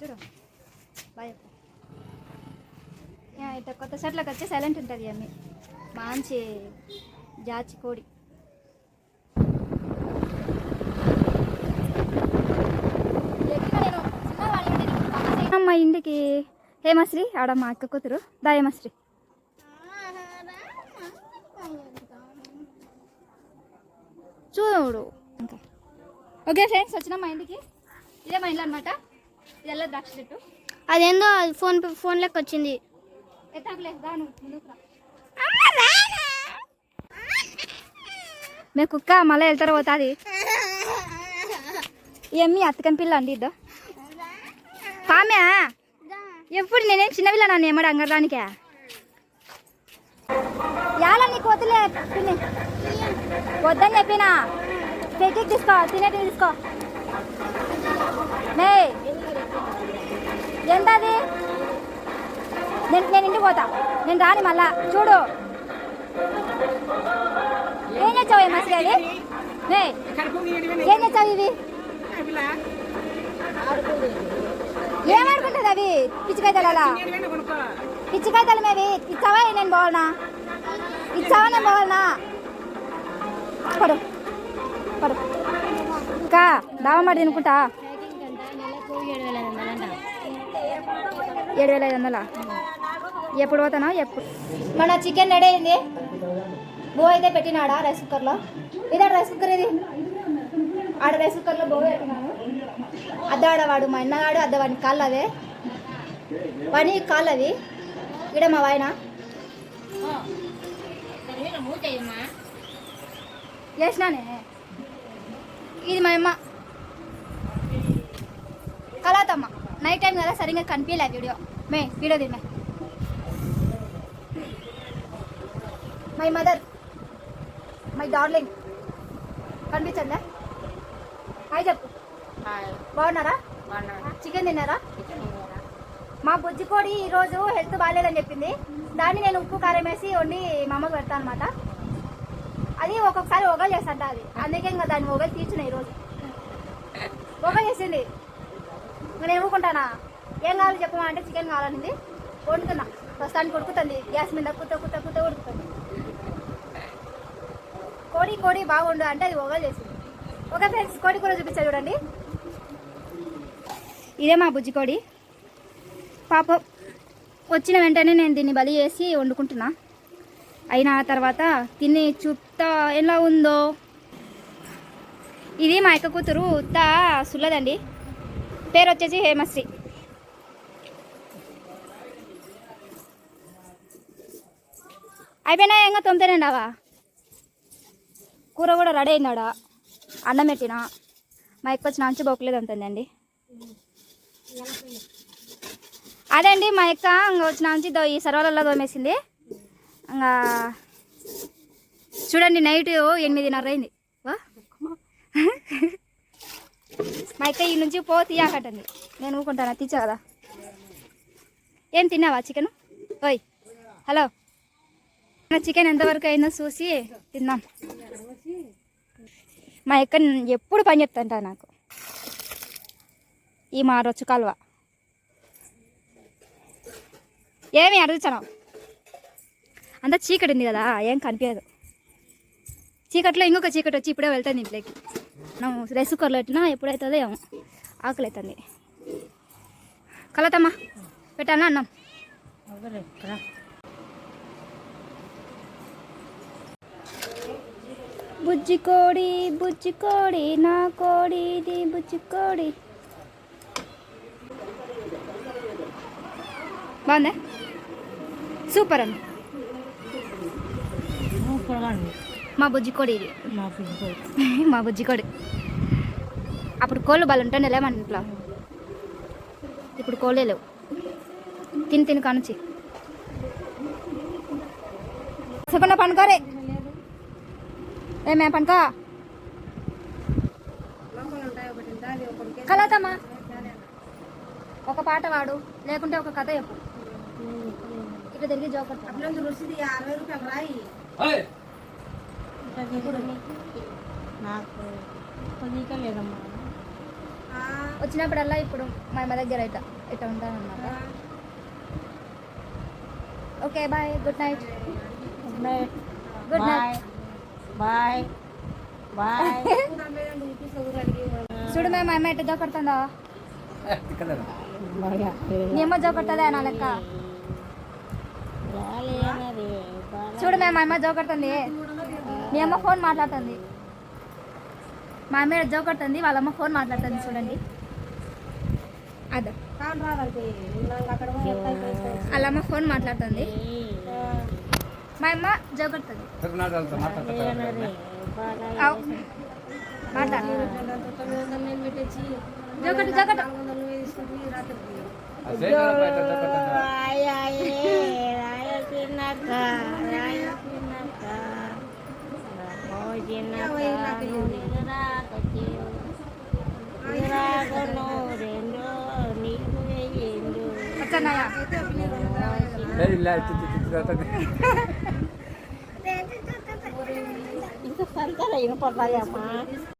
చూడు బాయ్ ఇట్లా కొత్త షర్ట్లకు వచ్చి సైలెంట్ ఉంటుంది అమ్మి మంచి జాచి కోడి. మా ఇంటికి. హేమశ్రీ ఆడ మా అక్క కూతురు. దా హేమశ్రీ చూడు ఇంకా ఓకే ఫ్రెండ్స్ వచ్చినాం మా ఇంటికి. ఇదే మా ఇల్లు అనమాట ఇదెల్లా ద్రాక్ష చెట్టు? అదేందో అది ఫోన్ ఫోన్ లెక్క వచ్చింది. మే కుక్క మళ్ళీ వెళ్తారో పోతుంది. ఏమి అత్తకని పిల్ల అండి ఇద్దా? పామే? ఎప్పుడు నేనేం చిన్న పిల్ల నన్ను ఏమడు అంగరానికే యాల నీకు వదిలే తిని వద్దని చెప్పినా. కేక్ తీసుకో తినేటి తీసుకో. మే ఎంతది? నేను నేను ఇంటికి పోతా. నేను రాని మళ్ళా. చూడు. ఏం చేసావు ఏ మసి అది? ఏం చేసావు ఇవి ఏమనుకుంటుంది అవి? పిచ్చికాయతలు అలా పిచ్చికాయతలు మేవి? ఇచ్చావా? నేను బాగున్నా ఇచ్చావా? నేను బాగున్నా పడు. పడు. ఇంకా దావమాడి తినుకుంటా. ఏడు వేల ఐదు వందలా? ఎప్పుడు పోతానా ఎప్పుడు? మన చికెన్ రెడీ అయింది. బో అయితే పెట్టినాడా రైస్ కుక్కర్లో? ఇదే రైస్ కుక్కర్ ఇది? ఆడ రైస్ కుక్కర్లో బో పెట్టినాను అద్దవాడవాడు మా అన్నగాడు అద్దవాడిని కాళ్ళు అవే. పని కాళ్ళు అవి. ఇక్కడ మా వాయన. చేసినానే? ఇది మా అమ్మ. కలాతమ్మ నైట్ టైం కదా సరిగ్గా కనిపించలే వీడియో మే వీడియో తిన్నా మై. మదర్ మై డార్లింగ్ కనిపించండి హాయ్ చెప్పు. బాగున్నారా? చికెన్ తిన్నారా? మా బుజ్జి కోడి ఈరోజు హెల్త్ బాగాలేదని చెప్పింది. దాన్ని నేను ఉప్పు కారం వేసి వండి మా అమ్మకు పెడతాను అనమాట అది ఒక్కొక్కసారి ఒగలు చేస్తాంట అది. అందుకే ఇంకా దాన్ని ఒగలు తీర్చిన ఈరోజు ఒగలు చేసింది. ఇంకా నేను ఊరుకుంటానా ఏం కావాలి చెప్పమా అంటే చికెన్ కావాలనింది. వండుతున్నా. ప్రస్తుతానికి ఉడుకుతుంది. గ్యాస్ మీద కుత్త కుత్త కుత్త ఉడుకుతుంది. కోడి కోడి బాగుండు అంటే అది ఒగలు చేసింది. ఓకే ఫ్రెండ్స్ కోడి కూడా చూపించా చూడండి. ఇదే మా బుజ్జి కోడి. పాప వచ్చిన వెంటనే నేను దీన్ని బలి చేసి వండుకుంటున్నా. అయిన తర్వాత తిని చూపుతా ఎలా ఉందో. ఇది మా యొక్క కూతురు ఉత్త సుల్లదండి. పేరు వచ్చేసి హేమశ్రీ. అయిపోయినా ఇంకా తొమ్మిదినండావా కూర కూడా రెడీ అయిందాడా? అన్నం పెట్టిన? మా ఎక్కువ వచ్చిన అంచు బొక్కలేదు ఉంటుందండి అదే అండి మా యొక్క ఇంకా వచ్చిన నుంచి ఈ సర్వలలో దోమేసింది ఇంకా చూడండి నైట్ ఎనిమిదిన్నర అయింది. వా. మా అక్క ఈ నుంచి పో తీయాకటండి నేను ఊకుంటాను తీచా కదా. ఏం తిన్నావా చికెన్? ఓయ్ హలో. నా చికెన్ ఎంతవరకు అయిందో చూసి తిన్నాం. మా అక్క ఎప్పుడు పని చెప్తాంట నాకు. ఈ మా రొచ్చు కాలువ. ఏమి అడుగుతాను అంత చీకటి ఉంది కదా ఏం కనిపించదు. చీకట్లో ఇంకొక చీకటి వచ్చి ఇప్పుడే వెళ్తాను ఇంట్లోకి. మనం రైస్ కుక్కర్లో పెట్టినా ఎప్పుడవుతుందో ఏమో. ఆకలి అవుతుంది కలతమ్మా పెట్టానా అన్నం. బుజ్జి కోడి బుజ్జి కోడి నా కోడి ఇది బుజ్జి కోడి. బాగుందా? సూపర్ అన్న. మా బుజ్జి కోడి ఇది. మా బుజ్జి కోడి. అప్పుడు కోళ్ళు బాగా ఉంటుండే మన ఇంట్లో. ఇప్పుడు కోళ్ళే లేవు. తిని తిని కానుంచి. చెప్పన్న పనుకోరే. ఏమే పనుకో. కలతమ్మా. ఒక పాట వాడు లేకుంటే ఒక కథ చెప్పు. ఇట్లా తిరిగి జోకర్ నాకు కొద్దిగా లేదమ్మా. వచ్చినప్పుడల్లా ఇప్పుడు మా అమ్మ దగ్గర ఇట్లా ఇట్లా ఉంటాను అన్నమాట okay bye. Good night. Good night. Good night. Bye. Bye. చూడు మేము అమ్మ ఎట్ట నీ అమ్మ జోకొడుతుందే నా లెక్క? చూడు మేము అమ్మ జోకొడుతుంది. మీ అమ్మ ఫోన్ మాట్లాడుతుంది. మా అమ్మ జోకొడుతుంది వాళ్ళ అమ్మ ఫోన్ మాట్లాడుతుంది చూడండి. అదే వాళ్ళ అమ్మ ఫోన్ మాట్లాడుతుంది. మా అమ్మ జోకొడుతుంది అవ్. మాట్లాడు జోకట్టు జోకట్టు వచ్చన్నాయా ఇంకా సంతలో వినపడతాయమ్మా